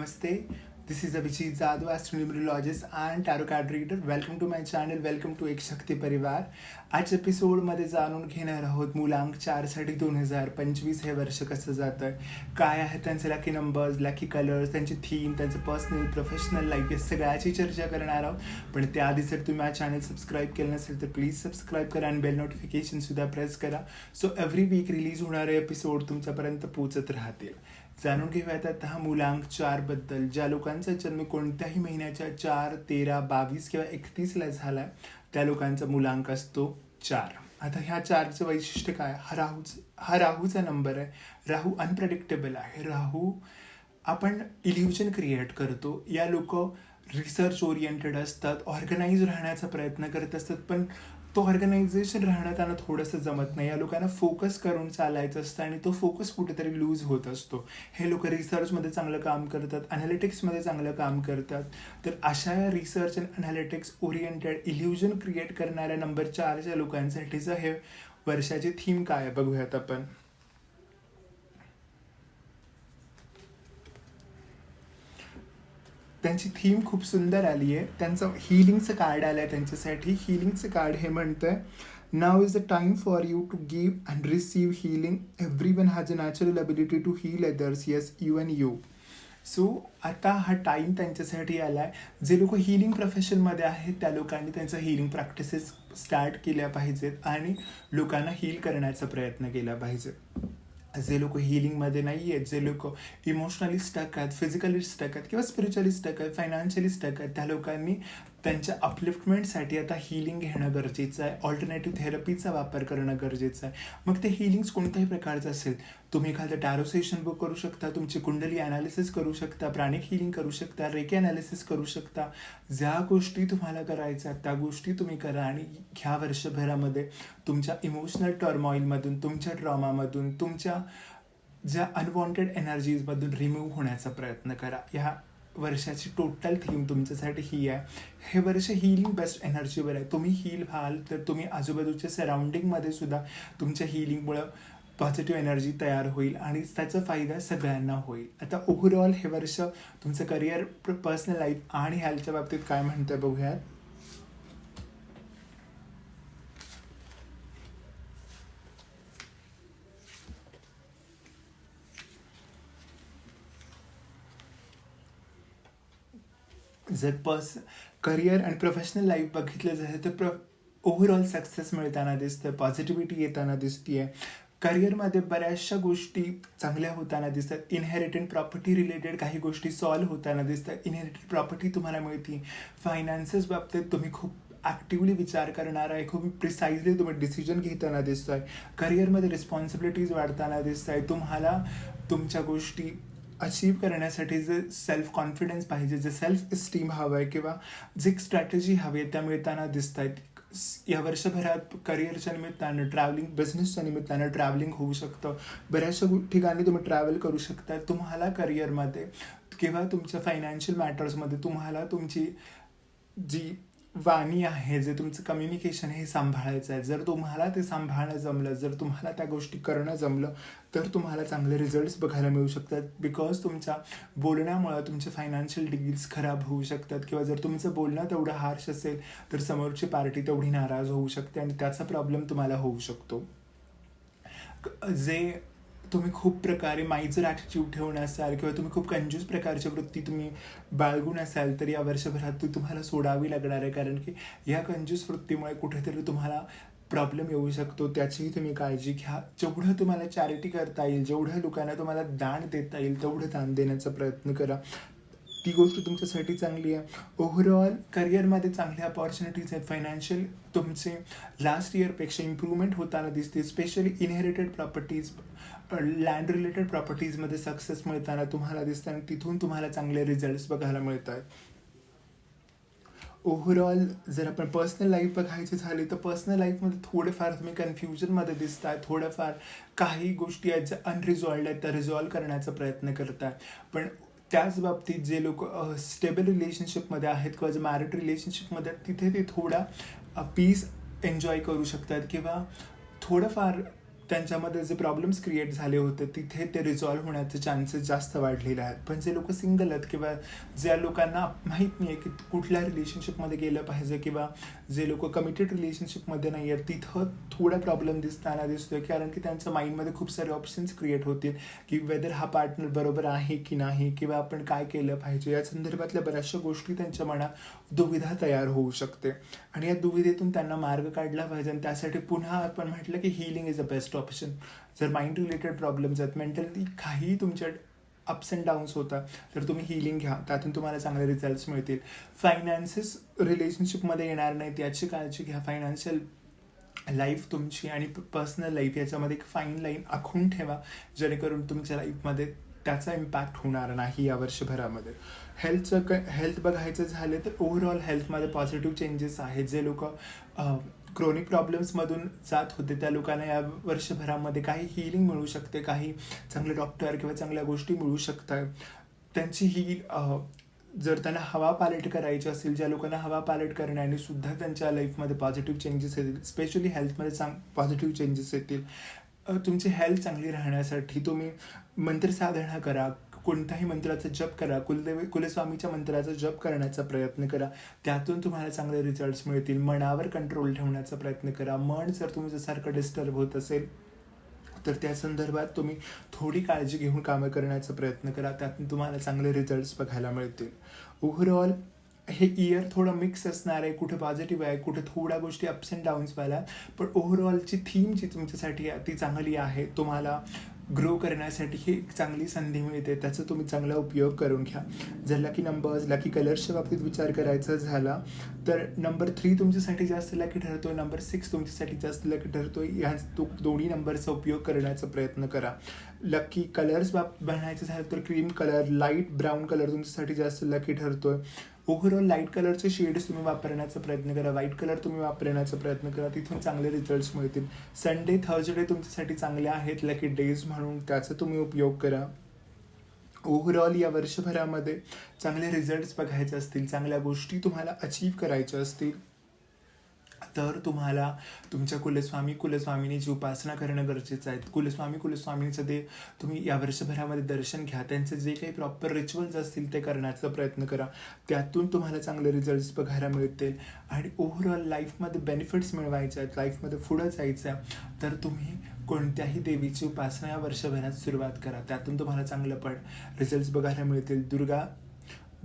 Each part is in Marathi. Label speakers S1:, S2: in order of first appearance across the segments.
S1: Namaste. This is Abhijit Jadhav, astronumerologist and tarot card reader. Welcome to my channel. Welcome to एक शक्ती परिवार. आज एपिसोडमध्ये जाणून घेणार आहोत मुलांक चारसाठी दोन हजार पंचवीस हे वर्ष कसं जातं आहे काय आहे त्यांचे लकी नंबर्स लकी कलर्स त्यांची थीम त्यांचं पर्सनल प्रोफेशनल लाईफ या सगळ्याची चर्चा करणार आहोत पण त्याआधी जर तुम्ही हा चॅनल सबस्क्राईब केलं नसेल तर प्लीज सबस्क्राईब करा आणि बेल नोटिफिकेशनसुद्धा प्रेस करा सो एव्हरी वीक रिलीज होणारे एपिसोड तुमच्यापर्यंत पोचत राहतील जाणून घेऊयात आता हा मुलांक चारबद्दल ज्या लोकांचा जन्म कोणत्याही महिन्याच्या चार तेरा बावीस किंवा एकतीसला झालाय त्या लोकांचा मुलांक असतो चार. आता ह्या चारचं वैशिष्ट्य काय? हा राहूच हा राहूचा नंबर आहे. राहू अनप्रडिक्टेबल आहे. राहू आपण इल्युजन क्रिएट करतो. या लोक रिसर्च ओरिएंटेड असतात ऑर्गनाईज राहण्याचा प्रयत्न करत असतात पण तो ऑर्गनायझेशन राहणं त्यांना थोडंसं जमत नाही. या लोकांना फोकस करून चालायचं असतं आणि तो फोकस कुठेतरी लूज होत असतो. हे लोक रिसर्चमध्ये चांगलं काम करतात अनालिटिक्समध्ये चांगलं काम करतात. तर अशा या research and analytics oriented illusion create करणाऱ्या नंबर चारच्या लोकांसाठीचं हे वर्षाची थीम काय आहे बघूयात आपण. त्यांची थीम खूप सुंदर आली आहे. त्यांचं हिलिंगचं कार्ड आलं आहे त्यांच्यासाठी. हिलिंगचं कार्ड हे म्हणतंय नाव is a time for you to give and receive healing everyone has a natural ability to heal others yes even you so आता हा टाईम त्यांच्यासाठी आला आहे जे लोक हिलिंग प्रोफेशनमध्ये आहेत त्या लोकांनी त्यांचं हिलिंग प्रॅक्टिसेस स्टार्ट केल्या पाहिजेत आणि लोकांना हील करण्याचा प्रयत्न केला पाहिजे. जे लोक हिलिंगमध्ये नाही आहेत जे लोक इमोशनली स्टक आहेत फिजिकली स्टक आहेत किंवा स्पिरिच्युअली स्टक आहेत फायनान्शियली स्टक आहेत त्या लोकांनी त्यांच्या अपलिफ्टमेंटसाठी आता हिलिंग घेणं गरजेचं आहे. ऑल्टरनेटिव्ह थेरपीचा वापर करणं गरजेचं आहे. मग ते हिलिंग्स कोणत्याही प्रकारचं असेल तुम्ही एखादं टॅरो सेशन बुक करू शकता तुमची कुंडली ॲनालिसिस करू शकता प्राणिक हिलिंग करू शकता रेके ॲनालिसिस करू शकता. ज्या गोष्टी तुम्हाला करायच्या त्या गोष्टी तुम्ही करा आणि ह्या वर्षभरामध्ये तुमच्या इमोशनल टर्मॉईलमधून तुमच्या ट्रॉमामधून तुमच्या ज्या अनवॉन्टेड एनर्जीजमधून रिमूव्ह होण्याचा प्रयत्न करा. ह्या वर्षाची टोटल थीम तुमच्यासाठी ही आहे. हे वर्ष हिलिंग बेस्ट एनर्जीवर आहे. तुम्ही हील व्हाल तर तुम्ही आजूबाजूच्या सराउंडिंगमध्ये सुद्धा तुमच्या हिलिंगमुळं पॉझिटिव्ह एनर्जी तयार होईल आणि त्याचा फायदा सगळ्यांना होईल. आता ओव्हरऑल हे वर्ष तुमचं करिअर पर्सनल लाईफ आणि हेल्थच्या बाबतीत काय म्हणतं बघूयात. जर पर्स करिअर आणि प्रोफेशनल लाईफ बघितलं जसं तर प्र ओव्हरऑल सक्सेस मिळताना दिसतं पॉझिटिव्हिटी येताना दिसतीये. करिअरमध्ये बऱ्याचशा गोष्टी चांगल्या होताना दिसतात. इनहेरिटेड प्रॉपर्टी रिलेटेड काही गोष्टी सॉल्व्ह होताना दिसतात. इनहेरिटेड प्रॉपर्टी तुम्हाला मिळते. फायनान्सेस बाबतीत तुम्ही खूप ॲक्टिवली विचार करणार आहे. खूप प्रिसाइजली तुम्ही डिसिजन घेताना दिसतोय. करिअरमध्ये रिस्पॉन्सिबिलिटीज वाढताना दिसत आहे तुम्हाला तुमच्या गोष्टी अचीव करण्यासाठी जे सेल्फ कॉन्फिडन्स पाहिजे जे सेल्फ इस्टीम हवं आहे किंवा जे स्ट्रॅटेजी हवी आहे त्या मिळताना दिसत आहेत या वर्षभरात करिअरच्या निमित्तानं ट्रॅव्हलिंग बिझनेसच्या निमित्तानं ट्रॅव्हलिंग होऊ शकतं. बऱ्याचशा ठिकाणी तुम्ही ट्रॅव्हल करू शकता. तुम्हाला करिअरमध्ये किंवा तुमच्या फायनान्शियल मॅटर्समध्ये तुम्हाला तुमची जी वाणी आहे जे तुमचं कम्युनिकेशन हे सांभाळायचं आहे. जर तुम्हाला ते सांभाळणं जमलं जर तुम्हाला त्या गोष्टी करणं जमलं तर तुम्हाला चांगले रिझल्ट्स बघायला मिळू शकतात. बिकॉज तुमच्या बोलण्यामुळं तुमचे फायनान्शियल डील्स खराब होऊ शकतात. किंवा जर तुमचं बोलणं तेवढं हार्श असेल तर समोरची पार्टी तेवढी नाराज होऊ शकते आणि त्याचा प्रॉब्लेम तुम्हाला होऊ शकतो. जे तुम्ही खूप प्रकारे माईचं ॲटिट्यूड ठेवून असाल किंवा तुम्ही खूप कंजूस प्रकारची वृत्ती तुम्ही बाळगून असाल तर या वर्षभरात ती तुम्हाला सोडावी लागणार आहे. कारण की या कंजूस वृत्तीमुळे कुठेतरी तुम्हाला प्रॉब्लेम येऊ शकतो. त्याचीही तुम्ही काळजी घ्या. जेवढं तुम्हाला चॅरिटी करता येईल जेवढ्या लोकांना तुम्हाला दान देता येईल तेवढं दान देण्याचा प्रयत्न करा. ती गोष्ट तुमच्यासाठी चांगली आहे. ओव्हरऑल करिअरमध्ये चांगल्या अपॉर्च्युनिटीज आहेत. फायनान्शियल तुमचे लास्ट इयरपेक्षा इम्प्रूव्हमेंट होताना दिसते. Specially inherited properties land related प्रॉपर्टीजमध्ये success मिळताना तुम्हाला दिसतं आणि तिथून तुम्हाला चांगले रिझल्ट्स बघायला मिळत आहेत ओव्हरऑल जर आपण पर्सनल लाईफ बघायची झाली तर पर्सनल लाईफमध्ये थोडेफार तुम्ही कन्फ्युजनमध्ये दिसताय. थोडंफार काही गोष्टी आहेत ज्या अनरिझॉल्ड आहेत त्या रिझॉल्व करण्याचा प्रयत्न करताय. पण त्याच बाबतीत जे लोक स्टेबल रिलेशनशिपमध्ये आहेत किंवा जे मॅरिड रिलेशनशिपमध्ये आहेत तिथे ते थोडा पीस एन्जॉय करू शकतात किंवा थोडंफार त्यांच्यामध्ये जे प्रॉब्लेम्स क्रिएट झाले होते तिथे ते रिझॉल्व्ह होण्याचे चान्सेस जास्त वाढलेले आहेत. पण जे लोक सिंगल आहेत किंवा ज्या लोकांना माहीत नाही आहे की कुठल्या रिलेशनशिपमध्ये गेलं पाहिजे किंवा जे लोक कमिटेड रिलेशनशिपमध्ये नाही आहेत तिथं थोडा प्रॉब्लेम दिसताना दिसतोय. कारण की त्यांच्या माइंडमध्ये खूप सारे ऑप्शन्स क्रिएट होतील की वेदर हा पार्टनर बरोबर आहे की नाही किंवा आपण काय केलं पाहिजे. या संदर्भातल्या बऱ्याचशा गोष्टी त्यांच्या मनात दुविधा तयार होऊ शकते. आणि या दुविधेतून त्यांना मार्ग काढला पाहिजे. आणि त्यासाठी पुन्हा आपण म्हटलं की healing is a best option जर माइंड रिलेटेड प्रॉब्लेम्स आहेत मेंटली काही तुमच्या अप्स अँड डाऊन्स होता तर तुम्ही हिलिंग घ्या. त्यातून तुम्हाला चांगले रिझल्ट्स मिळतील. फायनान्सेस रिलेशनशिपमध्ये येणार नाहीत याची काळजी घ्या. फायनान्शियल लाईफ तुमची आणि पर्सनल लाईफ याच्यामध्ये एक फाईन लाईन आखून ठेवा. जेणेकरून तुमच्या लाईफमध्ये त्याचा इम्पॅक्ट होणार नाही या वर्षभरामध्ये. हेल्थचं क हेल्थ बघायचं झालं तर ओव्हरऑल हेल्थमध्ये पॉझिटिव्ह चेंजेस आहेत. जे लोक क्रोनिक प्रॉब्लेम्समधून जात होते. त्या लोकांना या वर्षभरामध्ये काही हिलिंग मिळू शकते काही चांगले डॉक्टर किंवा चांगल्या गोष्टी मिळू शकतात. त्यांची ही जर त्यांना हवा पालट करायची असेल ज्या लोकांना हवा पालट करण्याने सुद्धा त्यांच्या लाईफमध्ये पॉझिटिव्ह चेंजेस येतील स्पेशली हेल्थमध्ये चांग पॉझिटिव्ह चेंजेस येतील. तुमची हेल्थ चांगली राहण्यासाठी तुम्ही मंत्रसाधना करा. कोणत्याही मंत्राचा जप करा कुलदेवी कुलस्वामीच्या मंत्राचा जप करण्याचा प्रयत्न करा. त्यातून तुम्हाला चांगले रिझल्ट्स मिळतील. मनावर कंट्रोल ठेवण्याचा प्रयत्न करा. मन जर तुमचं सारखं डिस्टर्ब होत असेल तर त्या संदर्भात तुम्ही थोडी काळजी घेऊन कामं करण्याचा प्रयत्न करा. त्यातून तुम्हाला चांगले रिझल्ट्स बघायला मिळतील. ओव्हरऑल हे इयर थोडं मिक्स असणार आहे. कुठं पॉझिटिव्ह आहे कुठं थोड्या गोष्टी अप्स अँड डाऊन्स व्हायला पण ओव्हरऑलची थीम जी तुमच्यासाठी आहे ती चांगली आहे तुम्हाला ग्रो करण्यासाठी ही एक चांगली संधी मिळते. त्याचा तुम्ही चांगला उपयोग करून घ्या. जर लकी नंबर्स लकी कलर्सच्या बाबतीत विचार करायचा झाला तर नंबर थ्री तुमच्यासाठी जास्त लकी ठरतो नंबर सिक्स तुमच्यासाठी जास्त लकी ठरतो ह्या तो दोन्ही नंबरचा उपयोग करण्याचा प्रयत्न करा. लकी कलर्स बाब बनायचं झालं तर cream colour light brown colour तुमच्यासाठी जास्त लकी ठरतोय. ओव्हरऑल लाइट कलरचे शेड्स तुम्ही वापरण्याचा प्रयत्न करा. व्हाईट कलर तुम्ही वापरण्याचा प्रयत्न करा. तिथून चांगले रिझल्ट्स मिळतील. संडे थर्सडे तुमच्यासाठी चांगले आहेत लकी डेज म्हणून. त्याचा तुम्ही उपयोग करा. ओव्हरऑल या वर्षभरामध्ये चांगले रिझल्ट्स बघायचे असतील चांगल्या गोष्टी तुम्हाला अचीव करायच्या असतील. तर तुम्हाला तुमच्या कुलस्वामी कुलस्वामिनीची उपासना करणं गरजेचं आहे कुलस्वामी कुलस्वामिनीचं ते तुम्ही या वर्षभरामध्ये दर्शन घ्या. त्यांचे जे काही प्रॉपर रिच्युअल्स असतील ते करण्याचा प्रयत्न करा. त्यातून तुम्हाला चांगले रिझल्ट्स बघायला मिळतील. आणि ओव्हरऑल लाईफमध्ये बेनिफिट्स मिळवायचे आहेत लाईफमध्ये पुढं जायचं आहे. तर तुम्ही कोणत्याही देवीची उपासना या वर्षभरात सुरुवात करा. त्यातून तुम्हाला चांगलं पण रिझल्ट्स बघायला मिळतील. दुर्गा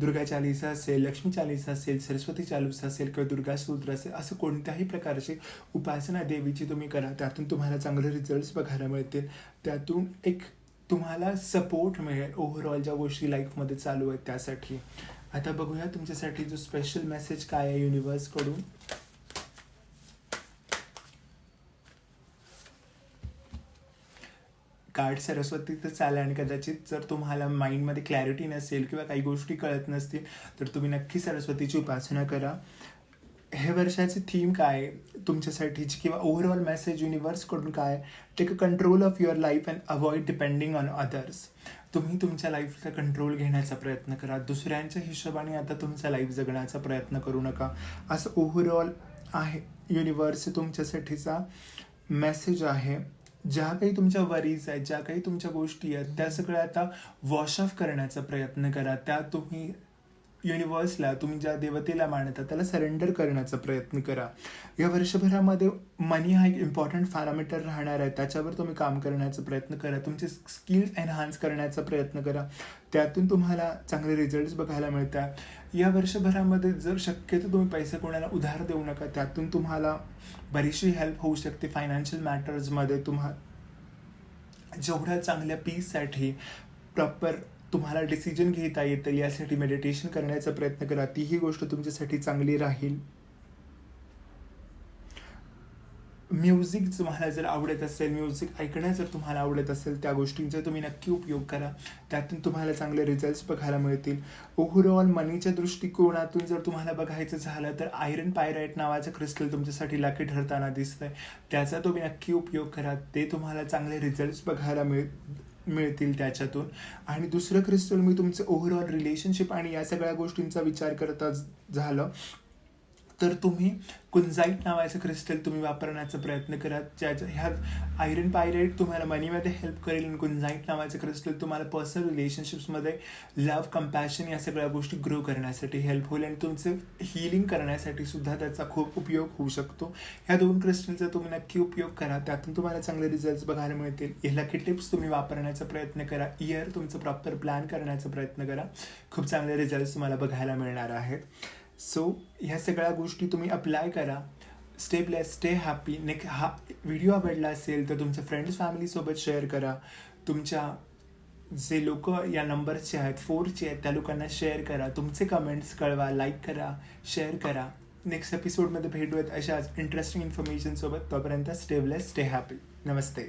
S1: दुर्गा चालीसा असेल लक्ष्मी चालीसा असेल सरस्वती चालीसा असेल किंवा दुर्गा सूत्र असेल असं कोणत्याही प्रकारची उपासना देवीची तुम्ही करा. त्यातून तुम्हाला चांगले रिझल्ट्स बघायला मिळतील. त्यातून एक तुम्हाला सपोर्ट मिळेल ओव्हरऑल ज्या गोष्टी लाईफमध्ये चालू आहेत त्यासाठी. आता बघूया तुमच्यासाठी जो स्पेशल मेसेज काय आहे युनिवर्सकडून कार्ड सरस्वतीतच आलं आणि कदाचित जर तुम्हाला माइंडमध्ये क्लॅरिटी नसेल किंवा काही गोष्टी कळत नसतील तर तुम्ही नक्की सरस्वतीची उपासना करा. हे वर्षाची थीम काय? आहे तुमच्यासाठीची किंवा ओव्हरऑल मेसेज युनिवर्सकडून काय? Take a control of your life and avoid depending on others तुम्ही तुमच्या लाईफचा कंट्रोल घेण्याचा प्रयत्न करा. दुसऱ्यांच्या हिशोबाने आता तुमचा लाईफ जगण्याचा प्रयत्न करू नका. असं ओव्हरऑल आहे युनिवर्स तुमच्यासाठीचा मेसेज आहे. ज्या काही तुमच्या वरीज आहेत ज्या काही तुमच्या गोष्टी आहेत त्या सगळ्या आता वॉश ऑफ करण्याचा प्रयत्न करा. त्या तुम्ही युनिवर्सला तुम्ही ज्या देवतेला मानता त्याला सरेंडर करण्याचा प्रयत्न करा. या वर्षभरामध्ये मनी हा एक इम्पॉर्टंट पॅरामीटर राहणार आहे. त्याच्यावर तुम्ही काम करण्याचा प्रयत्न करा. तुमचे स्किल्स एनहान्स करण्याचा प्रयत्न करा. त्यातून तुम्हाला चांगले रिझल्ट्स बघायला मिळतात. या वर्षभरामध्ये जर शक्यतो तुम्ही पैसे कोणाला उधार देऊ नका त्यातून तुम्हाला बरीचशी हेल्प होऊ शकते. फायनान्शियल मॅटर्समध्ये तुम्हा जेवढ्या चांगल्या पीससाठी प्रॉपर तुम्हाला डिसिजन घेता येतील यासाठी मेडिटेशन करण्याचा प्रयत्न करा. तीही गोष्ट तुमच्यासाठी चांगली राहील. म्युझिक तुम्हाला जर आवडत असेल म्युझिक ऐकणं जर तुम्हाला आवडत असेल त्या गोष्टींचा तुम्ही नक्की उपयोग करा. त्यातून तुम्हाला चांगले रिझल्ट्स बघायला मिळतील. ओव्हरऑल मनीच्या दृष्टिकोनातून जर तुम्हाला बघायचं झालं तर आयरन पायराईट नावाचं क्रिस्टल तुमच्यासाठी लाकी ठरताना दिसतंय. त्याचा तुम्ही नक्की उपयोग करा. ते तुम्हाला चांगले रिझल्ट्स बघायला मिळ मिळतील त्याच्यातून. आणि दुसरं क्रिस्टल मी तुमचं ओव्हरऑल रिलेशनशिप आणि या सगळ्या गोष्टींचा विचार करता झालं. तर तुम्ही कुंजाईट नावाचं क्रिस्टल तुम्ही वापरण्याचा प्रयत्न करा. ज्याच्या ह्यात आयरन पायरेट तुम्हाला मनीमध्ये हेल्प करेल आणि कुंजाईट नावाचं क्रिस्टल तुम्हाला पर्सनल रिलेशनशिप्समध्ये लव्ह कम्पॅशन या सगळ्या गोष्टी ग्रो करण्यासाठी हेल्प होईल आणि तुमचं हिलिंग करण्यासाठी सुद्धा त्याचा खूप उपयोग होऊ शकतो. ह्या दोन क्रिस्टलचा तुम्ही नक्की उपयोग करा. त्यातून तुम्हाला चांगले रिझल्ट बघायला मिळतील. ह्याला की टिप्स तुम्ही वापरण्याचा प्रयत्न करा. इयर तुमचं प्रॉपर प्लॅन करण्याचा प्रयत्न करा. खूप चांगले रिझल्ट तुम्हाला बघायला मिळणार आहेत. सो ह्या सगळ्या गोष्टी तुम्ही अप्लाय करा. स्टे ब्लेस स्टे हॅपी नेक हा व्हिडिओ आवडला असेल तर तुमच्या फ्रेंड्स फॅमिलीसोबत शेअर करा. तुमच्या जे लोक या नंबरचे आहेत फोरचे आहेत त्या लोकांना शेअर करा. तुमचे कमेंट्स कळवा लाईक करा शेअर करा. नेक्स्ट एपिसोडमध्ये भेटूयात अशाच इंटरेस्टिंग इन्फॉर्मेशनसोबत तोपर्यंत स्टे ब्लेस स्टे हॅपी नमस्ते.